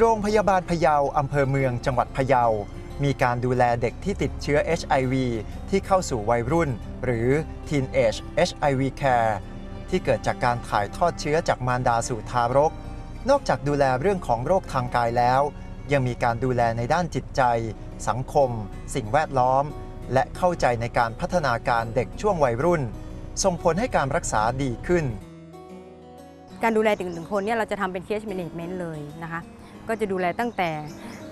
โรงพยาบาลพะเยาอำเภอเมืองจังหวัดพะเยา มีการดูแลเด็กที่ติดเชื้อ HIV ที่เข้าสู่วัยรุ่น หรือ Teenage HIV Care ที่เกิดจากการถ่ายทอดเชื้อจากมารดาสู่ทารก นอกจากดูแลเรื่องของโรคทางกายแล้ว ยังมีการดูแลในด้านจิตใจ สังคม สิ่งแวดล้อม และเข้าใจในการพัฒนาการเด็กช่วงวัยรุ่น ส่งผลให้การรักษาดีขึ้น การดูแลเด็กหนึ่งคนเนี่ยเราจะทำเป็น case management เลยนะคะ ก็จะดูแลตั้งแต่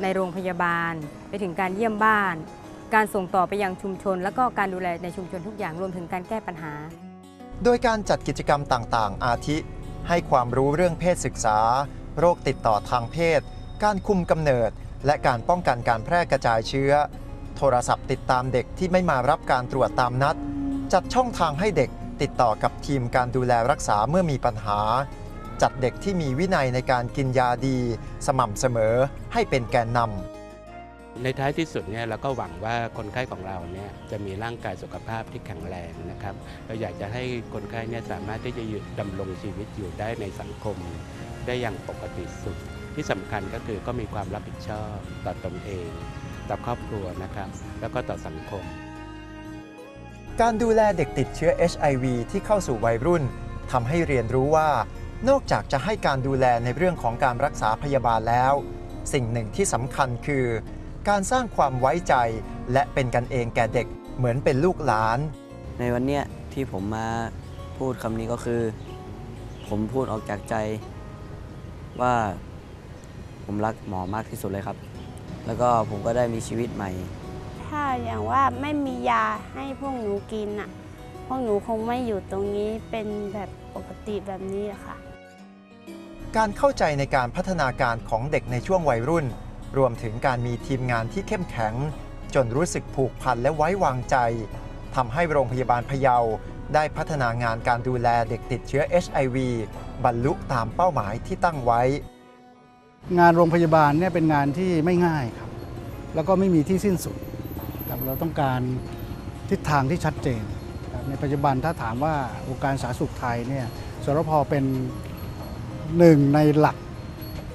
ในโรงพยาบาล ไปถึงการเยี่ยมบ้าน การส่งต่อไปยังชุมชน แล้วก็การดูแลในชุมชนทุกอย่างรวมถึงการแก้ปัญหา โดยการจัดกิจกรรมต่างๆ อาทิ ให้ความรู้เรื่องเพศศึกษา โรคติดต่อทางเพศ การคุมกำเนิด และการป้องกันการแพร่กระจายเชื้อ โทรศัพท์ติดตามเด็กที่ไม่มารับการตรวจตามนัด จัดช่องทางให้เด็ก ติดต่อกับทีมการดูแลรักษาเมื่อมีปัญหา จัดเด็กที่มีวินัยในการกินยาดี สม่ำเสมอให้เป็นแกนนำในท้ายที่สุดเนี่ยเราก็หวังว่าคนไข้ของเราเนี่ยจะมีร่างกายสุขภาพที่แข็งแรงนะครับเราอยากจะให้คนไข้เนี่ยสามารถที่จะดำรงชีวิตอยู่ได้ในสังคม ได้อย่างปกติสุข ที่สำคัญก็คือก็มีความรับผิดชอบต่อตนเอง ต่อครอบครัวนะครับ แล้วก็ต่อสังคม การดูแลเด็กติดเชื้อ HIV ที่เข้าสู่วัยรุ่นทำให้เรียนรู้ว่า นอกจากจะให้การดูแลในเรื่องของการรักษาพยาบาลแล้ว สิ่งหนึ่งที่สำคัญคือ การสร้างความไว้ใจและเป็นกันเองแก่เด็กเหมือนเป็นลูกหลาน ในวันเนี้ยที่ผมมาพูดคำนี้ก็คือ ผมพูดออกจากใจ ว่าผมรักหมอมากที่สุดเลยครับ แล้วก็ผมก็ได้มีชีวิตใหม่ ถ้าอย่างว่าไม่มียาให้พวกหนูกินอะ พวกหนูคงไม่อยู่ตรงนี้เป็นแบบปกติแบบนี้อะค่ะ การเข้าใจในการพัฒนาการของเด็กในช่วงวัยรุ่น รวมถึงการมีทีมงานที่เข้มแข็ง จนรู้สึกผูกพันและไว้วางใจทำให้โรงพยาบาลพะเยาได้พัฒนางานการดูแลเด็กติดเชื้อ HIV บรรลุตามเป้าหมายที่ตั้งไว้ งานโรงพยาบาลเนี่ยเป็นงานที่ไม่ง่ายครับ แล้วก็ไม่มีที่สิ้นสุด ครับเราต้องการทิศทางที่ชัดเจนในปัจจุบันถ้าถามว่าองค์การสาธารณสุขไทยเนี่ยสรพเป็นหนึ่งในหลัก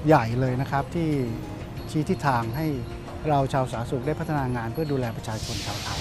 ใหญ่เลยนะครับ ที่ชี้ทิศทางให้เราชาวสาธารณสุขได้พัฒนางานเพื่อดูแลประชาชนชาวไทย